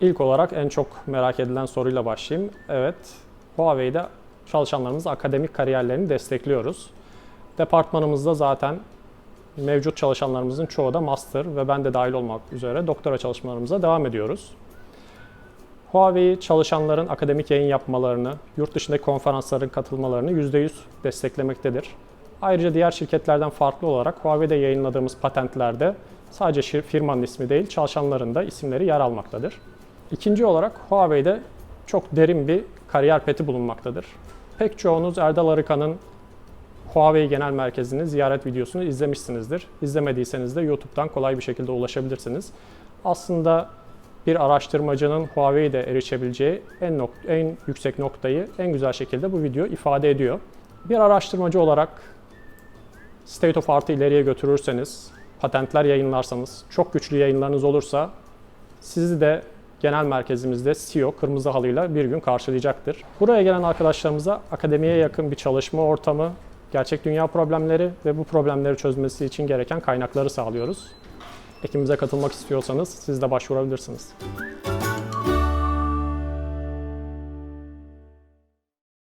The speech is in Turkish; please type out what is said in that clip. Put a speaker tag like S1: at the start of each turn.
S1: İlk olarak en çok merak edilen soruyla başlayayım. Evet, Huawei'de çalışanlarımız akademik kariyerlerini destekliyoruz. Departmanımızda zaten mevcut çalışanlarımızın çoğu da master ve ben de dahil olmak üzere doktora çalışmalarımıza devam ediyoruz. Huawei çalışanların akademik yayın yapmalarını, yurt dışındaki konferansların katılmalarını %100 desteklemektedir. Ayrıca diğer şirketlerden farklı olarak Huawei'de yayınladığımız patentlerde sadece firmanın ismi değil, çalışanların da isimleri yer almaktadır. İkinci olarak Huawei'de çok derin bir kariyer peti bulunmaktadır. Pek çoğunuz Erdal Arıkan'ın Huawei Genel Merkezi'nin ziyaret videosunu izlemişsinizdir. İzlemediyseniz de YouTube'dan kolay bir şekilde ulaşabilirsiniz. Aslında bir araştırmacının Huawei'de erişebileceği en, nok- en yüksek noktayı en güzel şekilde bu video ifade ediyor. Bir araştırmacı olarak state of art'ı ileriye götürürseniz, patentler yayınlarsanız, çok güçlü yayınlarınız olursa sizi de genel merkezimizde CEO kırmızı halıyla bir gün karşılayacaktır. Buraya gelen arkadaşlarımıza akademiye yakın bir çalışma ortamı, gerçek dünya problemleri ve bu problemleri çözmesi için gereken kaynakları sağlıyoruz. Ekibimize katılmak istiyorsanız siz de başvurabilirsiniz.